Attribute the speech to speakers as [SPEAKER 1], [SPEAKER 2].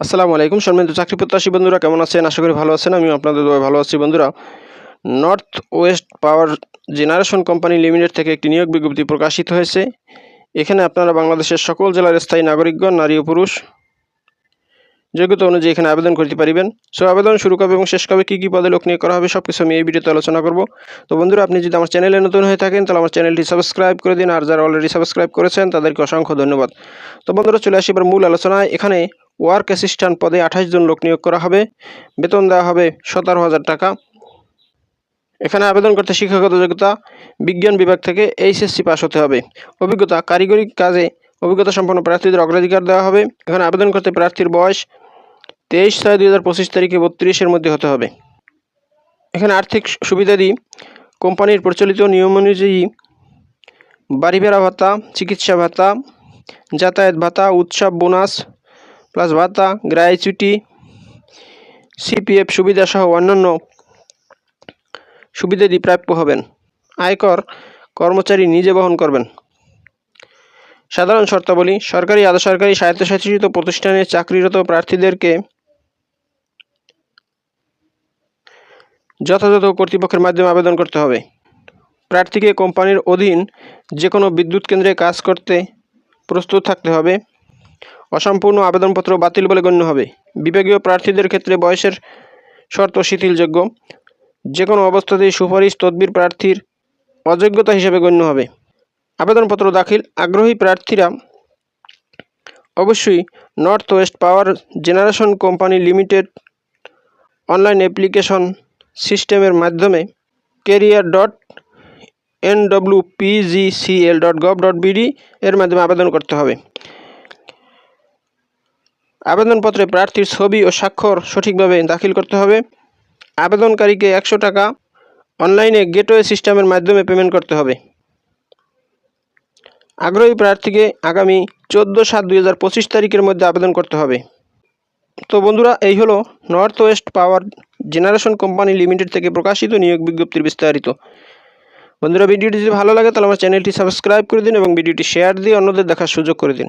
[SPEAKER 1] আসসালামু আলাইকুম সম্মানিত চাকরি প্রত্যাশী বন্ধুরা, কেমন আছেন? আশা করি ভালো আছেন আমি আপনাদের ভালো আছি বন্ধুরা। North West Power Generation Company Limited থেকে একটি নিয়োগ বিজ্ঞপ্তি প্রকাশিত হয়েছে। এখানে আপনারা বাংলাদেশের সকল জেলার স্থায়ী নাগরিকগণ নারী ও পুরুষ যোগ্যতা অনুযায়ী এখানে আবেদন করতে পারিবেন। সো, আবেদন শুরু কবে এবং শেষ কবে, কী কী পদে লোক নিয়ে করা হবে সব কিছু আমি এই ভিডিওতে আলোচনা করব। তো বন্ধুরা, আপনি যদি আমার চ্যানেলে নতুন হয়ে থাকেন, তাহলে আমার চ্যানেলটি সাবস্ক্রাইব করে দিন। আর যারা অলরেডি সাবস্ক্রাইব করেছেন, তাদেরকে অসংখ্য ধন্যবাদ। তো বন্ধুরা, চলে আসি এবার মূল আলোচনায়। এখানে ওয়ার্ক অ্যাসিস্ট্যান্ট পদে আঠাশ জন লোক নিয়োগ করা হবে। বেতন দেওয়া হবে সতেরো হাজার টাকা। এখানে আবেদন করতে শিক্ষাগত যোগ্যতা বিজ্ঞান বিভাগ থেকে এইচএসসি পাস হতে হবে। অভিজ্ঞতা, কারিগরি কাজে অভিজ্ঞতা সম্পন্ন প্রার্থীদের অগ্রাধিকার দেওয়া হবে। এখানে আবেদন করতে প্রার্থীর বয়স তেইশ ছয় দুই হাজার পঁচিশ তারিখে বত্রিশের মধ্যে হতে হবে। এখানে আর্থিক সুবিধাদি কোম্পানির প্রচলিত নিয়ম অনুযায়ী বাড়ি ভাড়া ভাতা, চিকিৎসা ভাতা, যাতায়াত ভাতা, উৎসব, বোনাস প্লাস ভাতা গ্র্যাচুইটি সিপিএফ সুবিধাসহ অন্যান্য সুবিধাদি প্রাপ্য হবেন। আয়কর কর্মচারী নিজে বহন করবেন। সাধারণ শর্তাবলী, সরকারি আধা সরকারি স্বায়ত্তশাসিত প্রতিষ্ঠানে চাকরিরত প্রার্থীদেরকে যথাযথ কর্তৃপক্ষের মাধ্যমে আবেদন করতে হবে। প্রার্থীকে কোম্পানির অধীন যে কোনো বিদ্যুৎ কেন্দ্রে কাজ করতে প্রস্তুত থাকতে হবে। অসম্পূর্ণ আবেদনপত্র বাতিল বলে গণ্য হবে। বিভাগীয় প্রার্থীদের ক্ষেত্রে বয়সের শর্ত শিথিলযোগ্য। যে কোনো অবস্থাতেই সুপারিশ তদবির প্রার্থীর অযোগ্যতা হিসেবে গণ্য হবে। আবেদনপত্র দাখিল। আগ্রহী প্রার্থীরা অবশ্যই North West Power Generation Company Limited online application সিস্টেমের মাধ্যমে career dot N W PGCL dot gov dot BD এর মাধ্যমে আবেদন করতে হবে। আবেদনপত্রে প্রার্থীর ছবি ও স্বাক্ষর সঠিকভাবে দাখিল করতে হবে। আবেদনকারীকে একশো টাকা অনলাইনে গেটওয়ে সিস্টেমের মাধ্যমে পেমেন্ট করতে হবে। আগ্রহী প্রার্থীকে আগামী চোদ্দ সাত দুই হাজার পঁচিশ তারিখের মধ্যে আবেদন করতে হবে। তো বন্ধুরা, এই হলো North West Power Generation Company Limited থেকে প্রকাশিত নিয়োগ বিজ্ঞপ্তির বিস্তারিত। বন্ধুরা, ভিডিওটি যদি ভালো লাগে, তাহলে আমার চ্যানেলটি সাবস্ক্রাইব করে দিন এবং ভিডিওটি শেয়ার দিয়ে অন্যদের দেখার সুযোগ করে দিন।